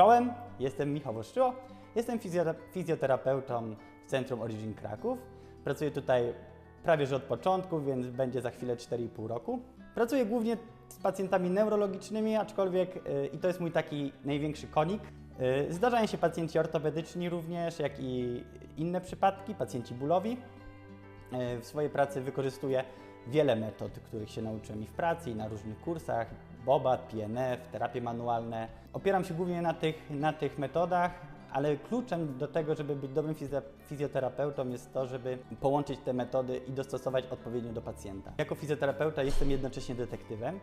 Czołem, jestem Michał Woszczyło, jestem fizjo- fizjoterapeutą w Centrum Origin Kraków. Pracuję tutaj prawie że od początku, więc będzie za chwilę 4,5 roku. Pracuję głównie z pacjentami neurologicznymi, aczkolwiek y, i to jest mój taki największy konik. Y, Zdarzają się pacjenci ortopedyczni również, jak i inne przypadki, pacjenci bólowi. E, W swojej pracy wykorzystuję wiele metod, których się nauczyłem i w pracy, i na różnych kursach, BOBAT, PNF, terapie manualne. Opieram się głównie na tych, na tych metodach, ale kluczem do tego, żeby być dobrym fizjo- fizjoterapeutą jest to, żeby połączyć te metody i dostosować odpowiednio do pacjenta. Jako fizjoterapeuta jestem jednocześnie detektywem,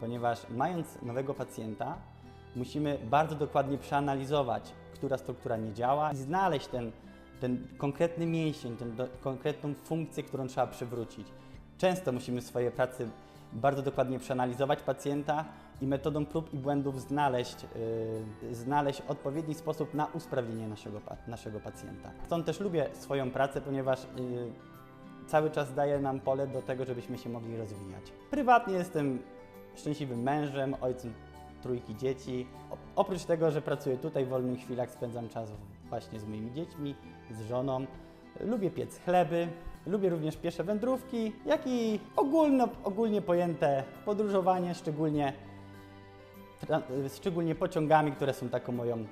ponieważ mając nowego pacjenta, musimy bardzo dokładnie przeanalizować, która struktura nie działa i znaleźć ten, ten konkretny mięsień, tę konkretną funkcję, którą trzeba przywrócić. Często musimy w swojej pracy bardzo dokładnie przeanalizować pacjenta i metodą prób i błędów znaleźć, yy, znaleźć odpowiedni sposób na usprawnienie naszego, naszego pacjenta. Stąd też lubię swoją pracę, ponieważ yy, cały czas daje nam pole do tego, żebyśmy się mogli rozwijać. Prywatnie jestem szczęśliwym mężem, ojcem trójki dzieci. O, oprócz tego, że pracuję tutaj, w wolnych chwilach spędzam czas właśnie z moimi dziećmi, z żoną. Lubię piec chleby, lubię również piesze wędrówki, jak i ogólno, ogólnie pojęte podróżowanie, szczególnie, tra- szczególnie pociągami, które są taką moją y,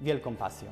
wielką pasją.